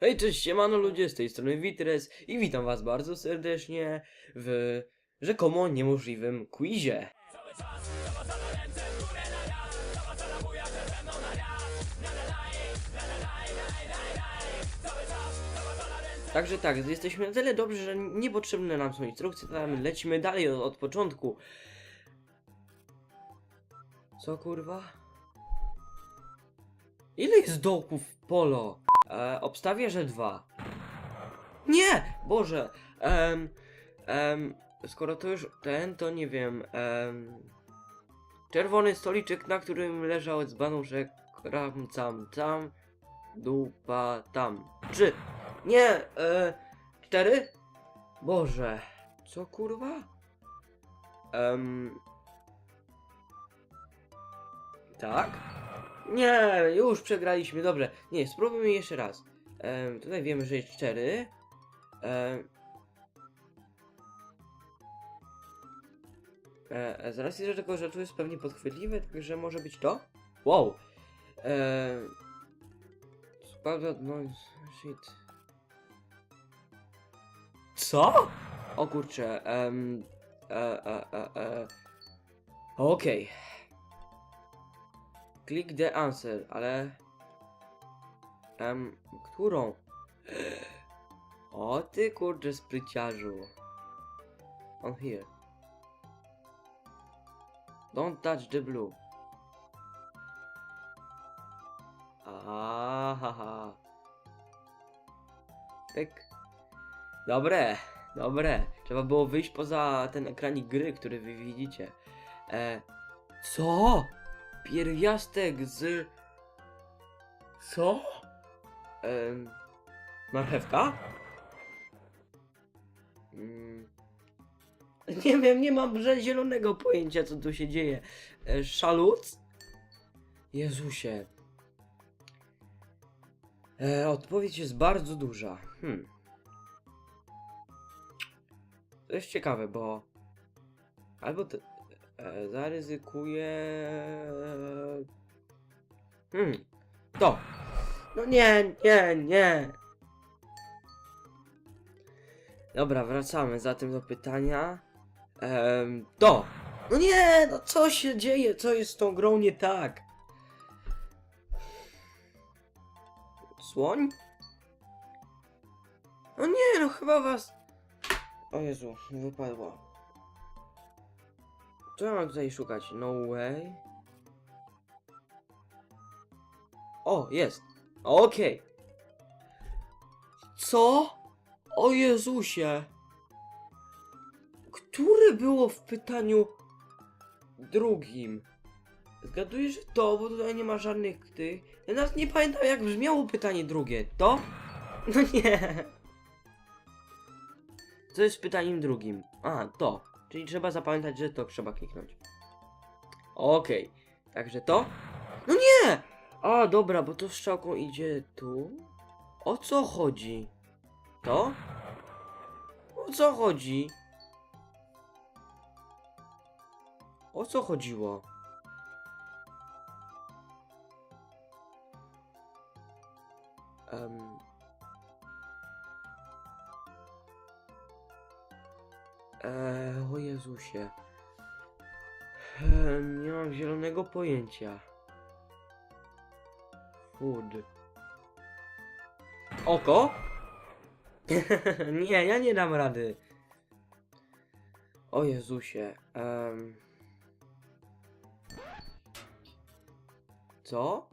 Hej, cześć, siemano ludzie, z tej strony Witres i witam was bardzo serdecznie w rzekomo niemożliwym quizie. Także tak, jesteśmy na tyle dobrzy, że niepotrzebne nam są instrukcje, tam lecimy dalej od, od początku. Co kurwa? Ile jest dołków polo? E, obstawię, że dwa. Nie! Boże! Em, em, skoro to już ten, to nie wiem. Em, czerwony stoliczek, na którym leżał dzbanuszek. Ram, cam, cam. Dupa, tam. Trzy. Nie! E, cztery? Boże. Co kurwa? Em, tak? Nie, już przegraliśmy, dobrze. Nie, spróbujmy jeszcze raz. Em, tutaj wiemy, że jest 4. Em, e, e, z racji, że tego rzeczu jest pewnie podchwytliwe, także może być to? Wow. Em, Spada, no, shit. Co? O kurczę, em, e, e, e, e. Okej. Click the answer, ale... Em, którą? O ty kurczę spryciarzu. On here. Don't touch the blue. Ahaha. Pyk. Dobre, dobre. Trzeba było wyjść poza ten ekranik gry, który wy widzicie. E, co? Pierwiastek z... Co? Marchewka? Mm. Nie wiem, nie mam zielonego pojęcia, co tu się dzieje. E, szaluc? Jezusie. E, odpowiedź jest bardzo duża. Hmm. To jest ciekawe, bo... Albo to... E, zaryzykuję... Hmm. To. No nie, nie, nie. Dobra, wracamy zatem do pytania. Ehm, to. No nie, no co się dzieje? Co jest z tą grą nie tak? Słoń? No nie, no chyba was... O Jezu, wypadło. Co ja mam tutaj szukać? No way. O, jest. Okej. Co? O Jezusie. Które było w pytaniu drugim? Zgaduję, że to, bo tutaj nie ma żadnych tych. Ja nawet nie pamiętam jak brzmiało pytanie drugie. To? No nie. Co jest pytaniem drugim? A, to. Czyli trzeba zapamiętać, że to trzeba kliknąć. Okej. Także to? No nie! A, dobra, bo to strzałką idzie tu. O co chodzi? To? O co chodzi? O co chodziło? Um. Eee, o Jezusie. Eee, nie mam zielonego pojęcia. Food. Oko? nie, ja nie dam rady. O Jezusie. em. Co?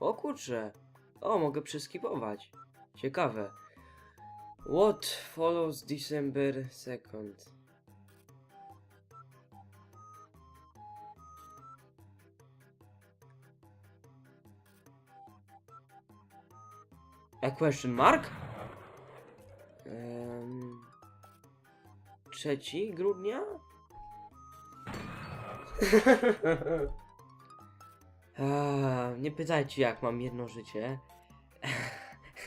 O kurczę. O, mogę przeskipować. Ciekawe. What follows December 2nd? A question mark? Um, 3 grudnia? Nie pytajcie jak mam jedno życie.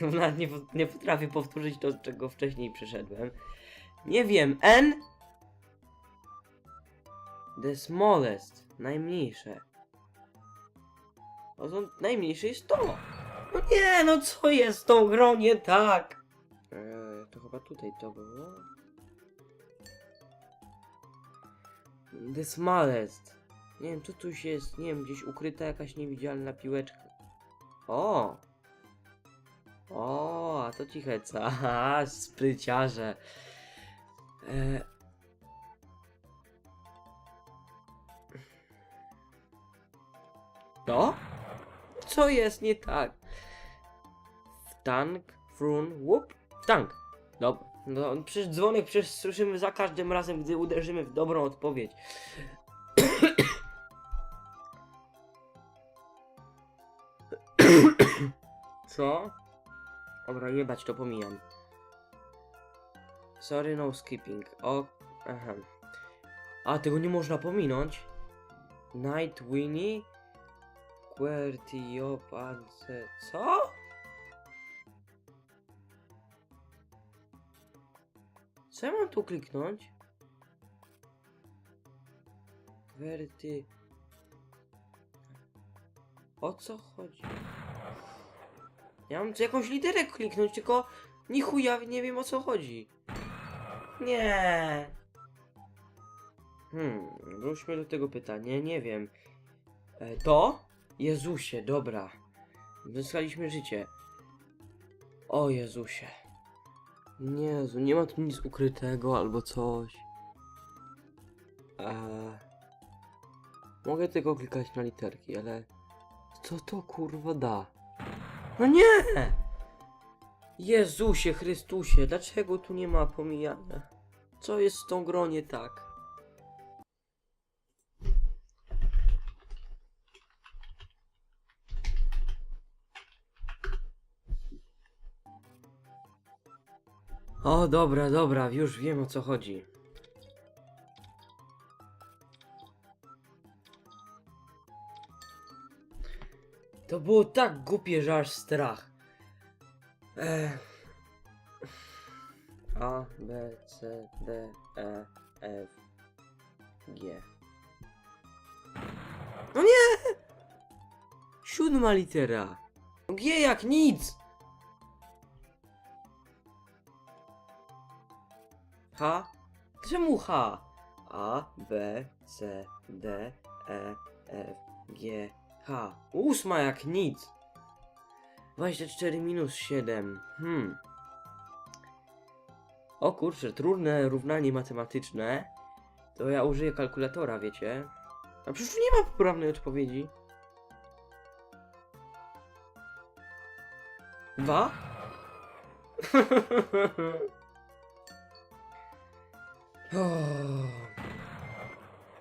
Nawet nie, nie potrafię powtórzyć to, czego wcześniej przeszedłem. Nie wiem, N? The smallest, najmniejsze. O, najmniejsze jest to. No nie, no co jest z tą grą nie tak? Eee, to chyba tutaj to było. The smallest. Nie wiem, co tu się jest, nie wiem, gdzieś ukryta jakaś niewidzialna piłeczka. O! O, a to ci heca. Aha, spryciarze. E... To? Co jest nie tak? Tank, frun, łup, w tank. Dobra. No, przecież dzwonek przecież słyszymy za każdym razem, gdy uderzymy w dobrą odpowiedź. Co? Dobra, jebać to pomijam. Sorry, no skipping. O, aha. A, tego nie można pominąć. Night Winnie? QWERTY Panse... Co? Co ja mam tu kliknąć? QWERTY... O co chodzi? Ja mam tu jakąś literę kliknąć, tylko ni chuja nie wiem o co chodzi. Nie. Hmm, wróćmy do tego pytania, nie wiem. E, to? Jezusie, dobra. Zyskaliśmy życie. O Jezusie. Jezu, nie ma tu nic ukrytego albo coś. Eee, mogę tylko klikać na literki, ale co to kurwa da? No nie! Jezusie Chrystusie, dlaczego tu nie ma pomijania? Co jest z tą grą nie tak? O, dobra, dobra, już wiem o co chodzi. To było tak głupie, że aż strach. A, B, C, D, E, F, G. No nie! Siódma litera. G jak nic! H? Czemu H? A, B, C, D, E, F, G, H. Ósma jak nic. 24 minus 7. Hmm. O kurczę, trudne równanie matematyczne. To ja użyję kalkulatora, wiecie. A przecież tu nie ma poprawnej odpowiedzi. 2?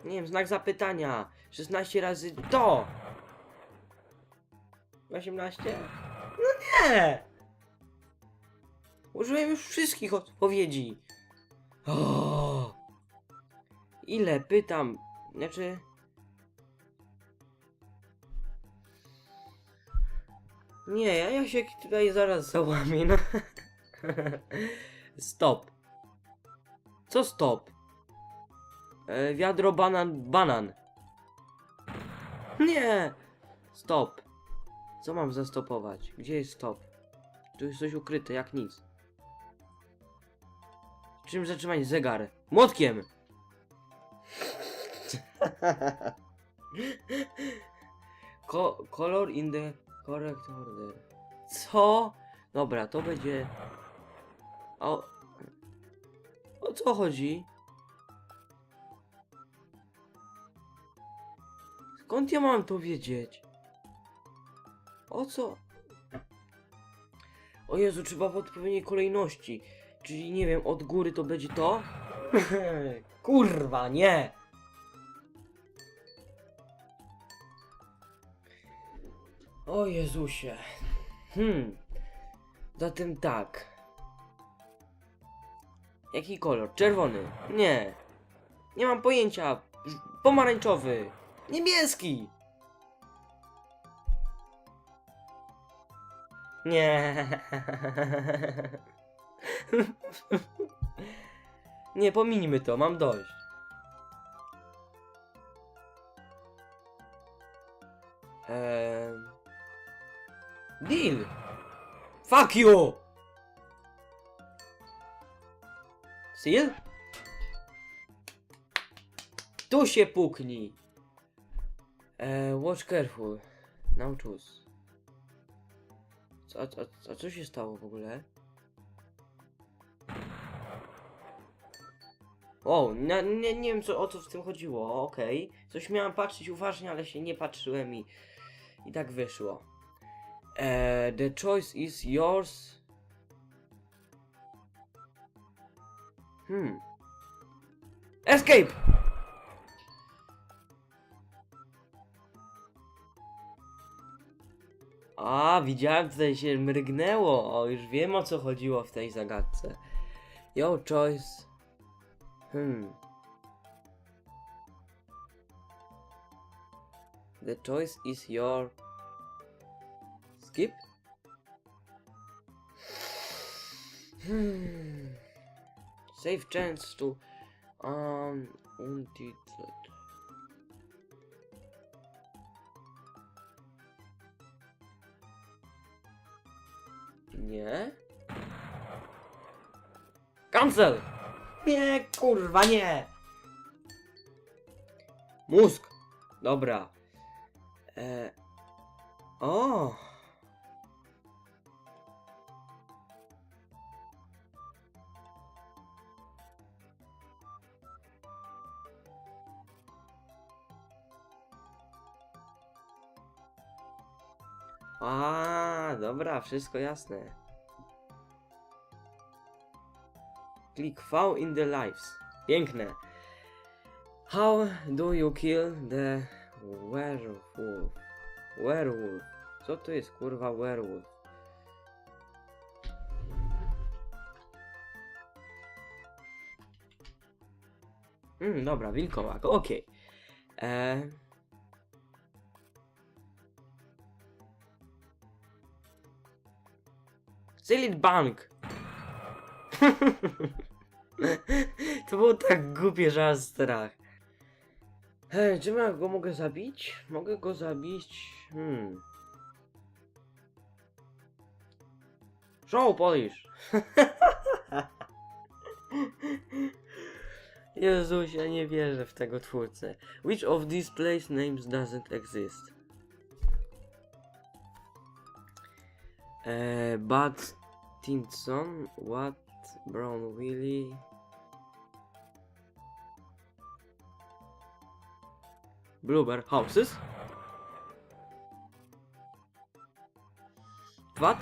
Nie wiem, znak zapytania. 16 razy to. 18? No nie! Użyłem już wszystkich odpowiedzi. O! Ile pytam? Znaczy. Nie, ja, ja się tutaj zaraz załamię. No. Stop. Co stop? E, wiadro banan, banan. Nie! Stop. Co mam zastopować? Gdzie jest stop? Tu jest coś ukryte, jak nic. Czym zatrzymać zegar? Młotkiem! Ko color in the correct order. Co? Dobra, to będzie... O... Co chodzi? Skąd ja mam to wiedzieć? O co? O Jezu, trzeba w odpowiedniej kolejności. Czyli nie wiem, od góry to będzie to? Kurwa, nie! O Jezusie. Hmm. Zatem tak. Jaki kolor? Czerwony. Nie. Nie mam pojęcia. Pomarańczowy. Niebieski. Nie. Nie, pominijmy to, mam dość. Ehm... Deal! Fuck you! Seal? Tu się puknij! E, watch careful. Now choose. Co, a, a, a co się stało w ogóle? O, na, nie, nie wiem co, o co w tym chodziło, okej. Coś miałem patrzeć uważnie, ale się nie patrzyłem i, i tak wyszło. E, the choice is yours. Hmm. Escape! A, widziałem, tutaj się mrygnęło. O, już wiem o co chodziło w tej zagadce. Your choice. Hmm. The choice is your. Skip? Hmm. Save chance to. Um. Untitlet. Nie? Cancel! Nie, kurwa, nie! Mózg! Dobra. E... O! Wszystko jasne. Klik V in the lives. Piękne. How do you kill the werewolf? Werewolf. Co to jest kurwa werewolf? Mm, dobra, wilkołak, okej. E, Silent Bank! to było tak głupie, że aż strach. Hej, czym ja go mogę zabić? Mogę go zabić... Hmm... Show Polish! Jezus, ja nie wierzę w tego twórcę. Which of these place names doesn't exist? Eee, Bud Stinson, What, Brown Willie... Blueberry Houses? What?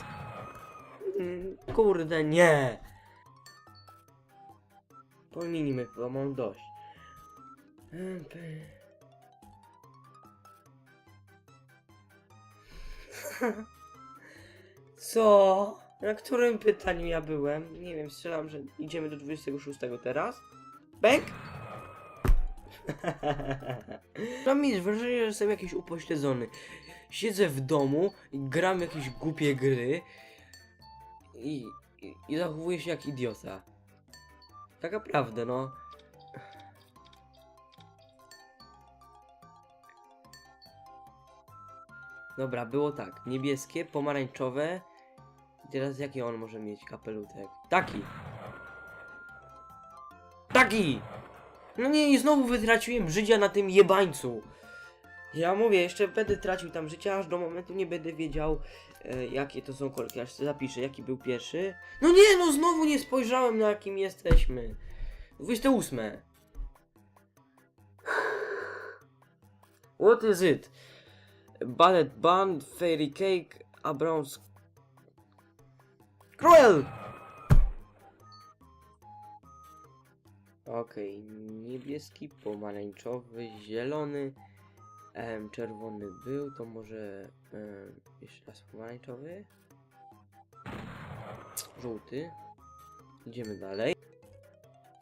Mm, Kurde, nie! Pominijmy, bo mam dość. Co? Na którym pytaniu ja byłem? Nie wiem, strzelam, że idziemy do 26 teraz. Bęk? Mam mieć wrażenie, że jestem jakiś upośledzony. Siedzę w domu i gram jakieś głupie gry i, i, i zachowuję się jak idiota. Tak naprawdę, no. Dobra, było tak. Niebieskie, pomarańczowe. Teraz jaki on może mieć kapelutek? Taki! Taki! No nie, i znowu wytraciłem życia na tym jebańcu. Ja mówię, jeszcze będę tracił tam życia, aż do momentu nie będę wiedział, e, jakie to są kolki. Aż zapiszę, jaki był pierwszy. No nie, no znowu nie spojrzałem, na jakim jesteśmy. 28. What is it? Ballet Band, Fairy Cake, Abrams... Cruel! Okej, niebieski, pomarańczowy, zielony, em, czerwony był, to może em, jeszcze raz pomarańczowy, żółty, idziemy dalej.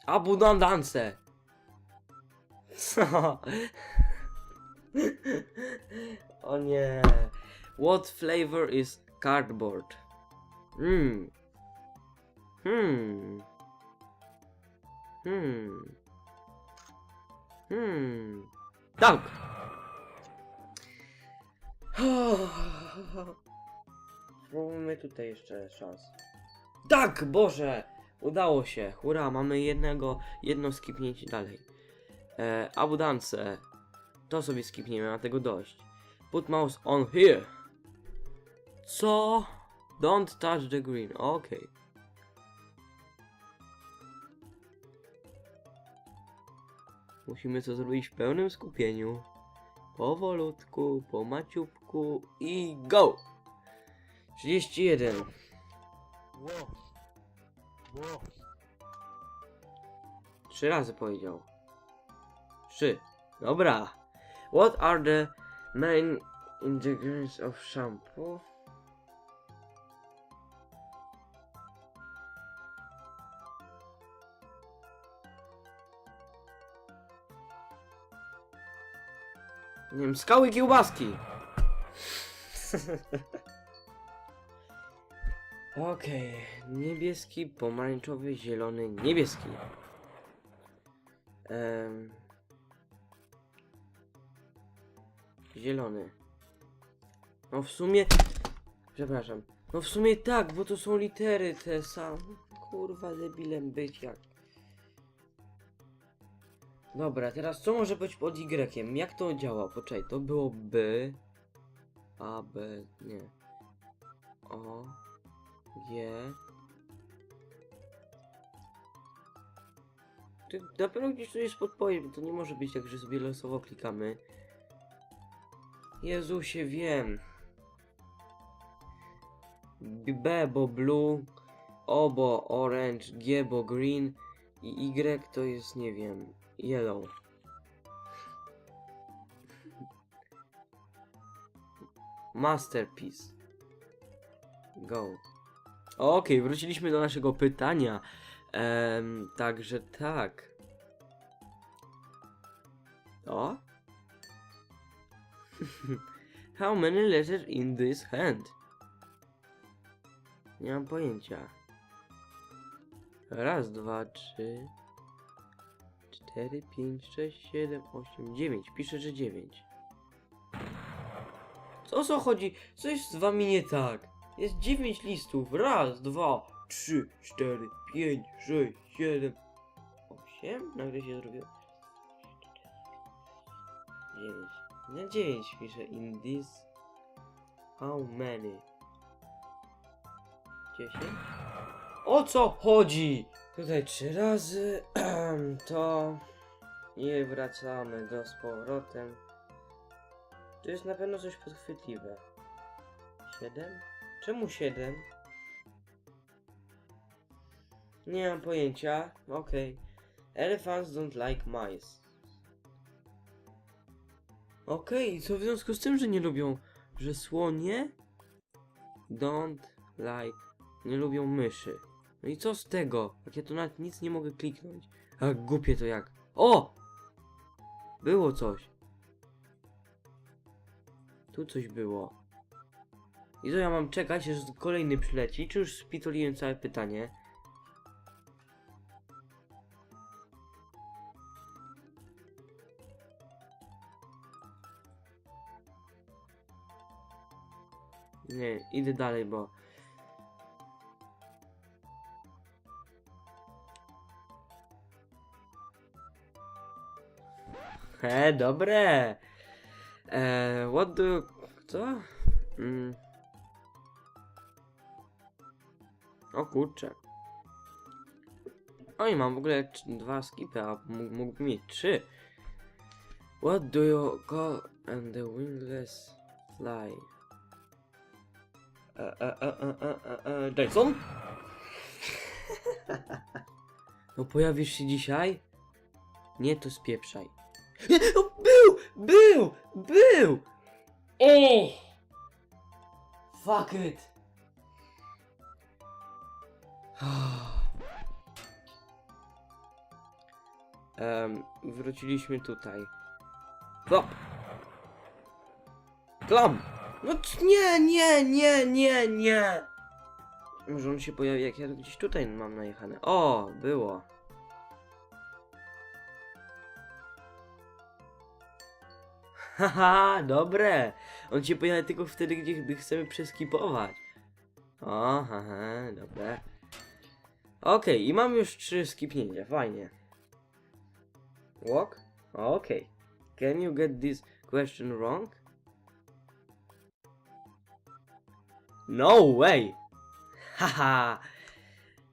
Abundance! Co? o nie. What flavor is cardboard? Hmm. Hmm. Hmm. Hmm. Tak. spróbujmy tutaj jeszcze szans. Tak, Boże! Udało się, hurra, mamy jednego, jedno skipnięcie dalej. E, abundance. To sobie skipniemy, ma tego dość. Put mouse on here. Co? Don't touch the green, okej. Musimy to zrobić w pełnym skupieniu. Powolutku, po maciupku i go! 31. Ło. Ło. Trzy razy powiedział. Trzy. Dobra. What are the main ingredients of shampoo? Nie wiem, skały kiełbaski. Okej, niebieski, pomarańczowy, zielony, niebieski. Em, zielony. No w sumie. Przepraszam. No w sumie tak, bo to są litery te same. Kurwa, debilem być jak. Dobra, teraz co może być pod Y? Jak to działa? Poczekaj, to było B. A, B, nie. O. G. Ty, na pewno gdzieś tu jest podpowiedź, bo to nie może być tak, że sobie losowo klikamy. Jezusie, wiem. B bo blue, O bo orange, G bo green i Y to jest, nie wiem, yellow. Masterpiece. Go. Okej, wróciliśmy do naszego pytania. Em, także tak. O? How many letters in this hand? Nie mam pojęcia. Raz, dwa, trzy, cztery, pięć, sześć, siedem, osiem, dziewięć. Piszę, że dziewięć. Co o co chodzi? Co jest z wami nie tak? Jest dziewięć listów. Raz, dwa, trzy, cztery, pięć, sześć, siedem, osiem. Nagle się zrobiło. Dziewięć. Nie dziewięć pisze. In this. How many? Dziesięć? O co chodzi? Tutaj trzy razy. to. I wracamy do z powrotem. To jest na pewno coś podchwytliwe. Siedem? Czemu siedem? Nie mam pojęcia. Okej. Elephants don't like mice. Okej, co w związku z tym, że nie lubią, że słonie don't like, nie lubią myszy. No i co z tego? Jak ja tu nawet nic nie mogę kliknąć. A głupie to jak. O! Było coś. Tu coś było. I co ja mam czekać, aż kolejny przyleci? Czy już spitoliłem całe pytanie? Nie, idę dalej, bo... He, dobre! Eee, what do... Co? Mm. O kurczę. Oj, mam w ogóle dwa skipy, a mógł- mógłbym mieć trzy. What do you call and the wingless fly? E, e, e, e, e, e, e, Jason? No pojawisz się dzisiaj? Nie, to spieprzaj. Nie, no był! Był! Był! O! Fuck it! um, wróciliśmy tutaj. Hop! Klam! No c- nie, nie, nie, nie, nie! Może on się pojawi jak ja gdzieś tutaj mam najechane. O, było. Haha, dobre. On się pojawia tylko wtedy, gdzie gdy chcemy przeskipować. O, haha, dobra. Okej, i mam już trzy skipnięcia, fajnie. Walk? Okej. Can you get this question wrong? No way! Haha!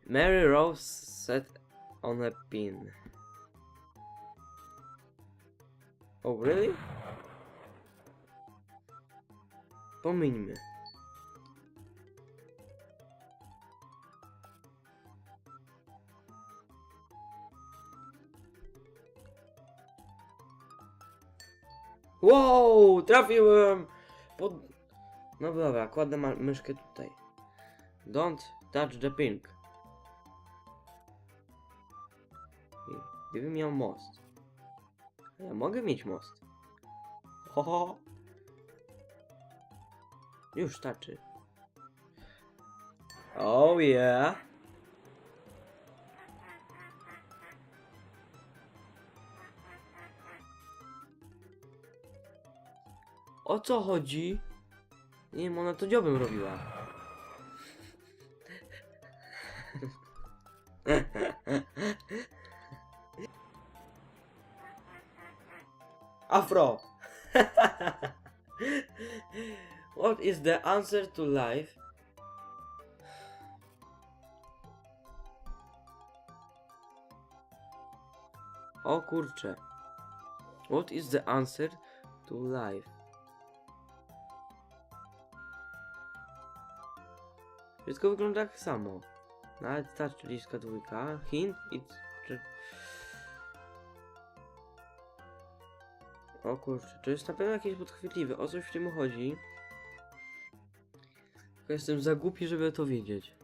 Mary Rose sat on a pin. Oh, really? Pomińmy. Wow, trafiłem! Pod... No dobra, kładę myszkę tutaj. Don't touch the pink. Gdybym miał most. Ja mogę mieć most. Ho, ho. Już starczy. Oh yeah. O co chodzi? Nie wiem, ona to dziobem robiła. Afro. what is the answer to life? O kurcze. What is the answer to life? Wszystko wygląda tak samo. Nawet ta liczka dwójka. Hint i... Czy... O kurczę, to jest na pewno jakieś podchwytliwe. O coś w tym chodzi. Tylko jestem za głupi, żeby to wiedzieć.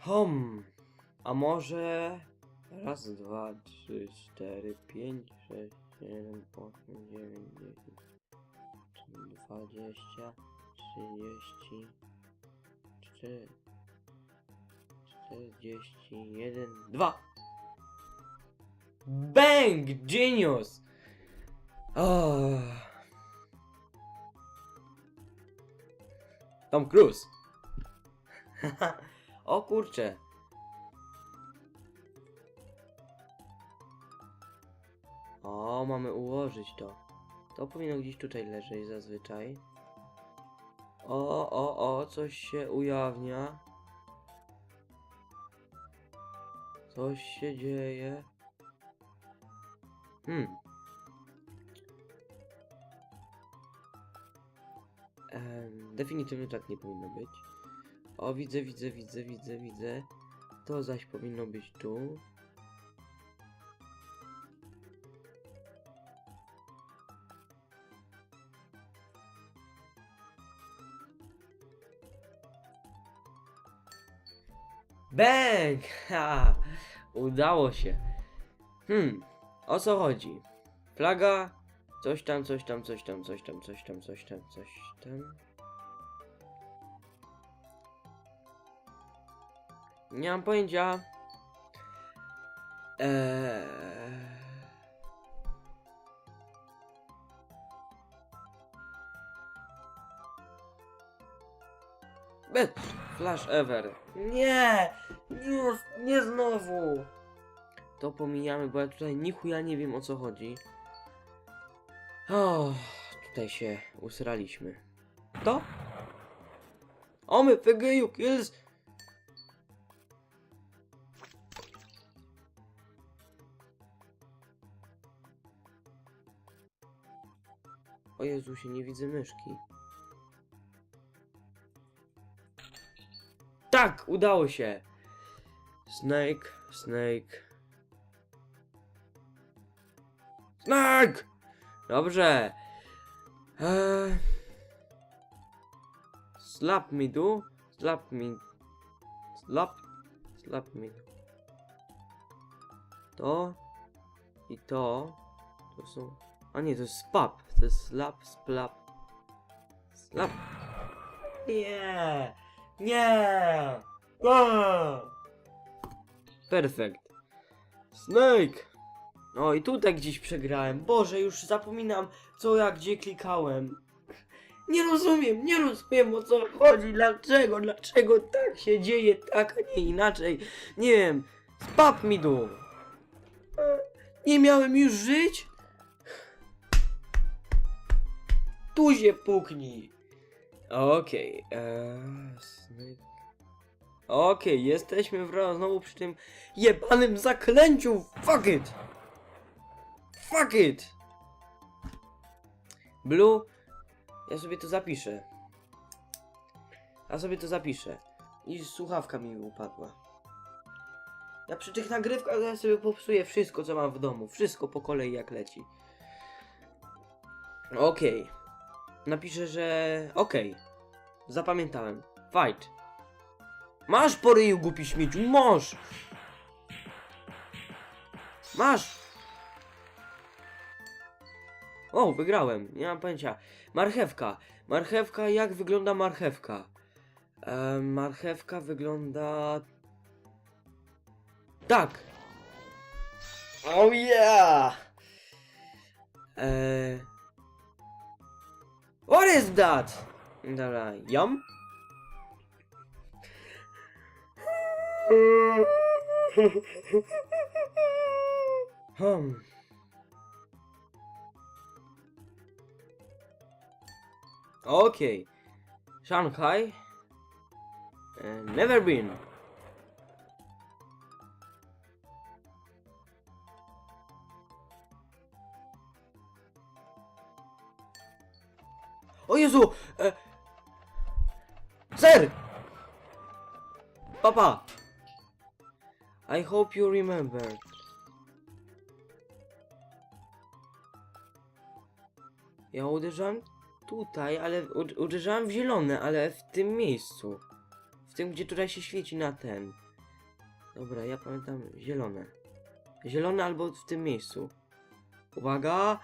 Hom. A może... Raz, dwa, trzy, cztery, pięć, sześć, siedem, osiem, dziewięć, dziesięć, dwadzieścia, trzydzieści, czterdzieści jeden, dwa! Bang! Genius! Oh. Tom Cruise. o kurcze. O, mamy ułożyć to. To powinno gdzieś tutaj leżeć zazwyczaj. O, o, o, coś się ujawnia. Coś się dzieje. Hmm. Definitywnie tak nie powinno być. O, widzę, widzę, widzę, widzę, widzę. To zaś powinno być tu. Bang! Ha! Udało się. Hmm, o co chodzi? Flaga, coś tam, coś tam, coś tam, coś tam, coś tam, coś tam, coś tam. Nie mam pojęcia. Eee... Best flash ever. Nie! Nie, nie znowu! To pomijamy, bo ja tutaj ni chuja nie wiem o co chodzi. O, tutaj się usraliśmy. To? O my PGU kills! O Jezusie, nie widzę myszki. Tak, udało się. Snake, snake. Snake! Dobrze. Eee... Slap me do. Slap me. Slap. Slap me. To. I to. To są. A nie, to jest spap. To jest slap, splap. Slap. Nie. Nie! Perfekt. Snake! O i tutaj gdzieś przegrałem. Boże, już zapominam co ja gdzie klikałem. Nie rozumiem, nie rozumiem o co chodzi, dlaczego, dlaczego tak się dzieje, tak, a nie inaczej. Nie wiem, spadł mi dół. Nie miałem już żyć? Tu się puknij. Okej, eee, Snake. Okej, jesteśmy wraz znowu przy tym jebanym zaklęciu. Fuck it! Fuck it! Blue, ja sobie to zapiszę. Ja sobie to zapiszę. I słuchawka mi upadła. Ja przy tych nagrywkach ja sobie popsuję wszystko, co mam w domu. Wszystko po kolei jak leci. Okej. Napiszę, że... Okej. Zapamiętałem. Fight. Masz po ryju, głupi śmieciu, masz! Masz! O, wygrałem, nie mam pojęcia. Marchewka. Marchewka, jak wygląda marchewka? E, marchewka wygląda... Tak! Oh yeah! E... What is that? Dobra, yum? Hmm. Okay. Shanghai. Uh, never been. O Jezu! E... Sir! Papa! I hope you remember. Ja uderzałem tutaj, ale ud- uderzałem w zielone, ale w tym miejscu. W tym, gdzie tutaj się świeci na ten. Dobra, ja pamiętam zielone. Zielone albo w tym miejscu. Uwaga!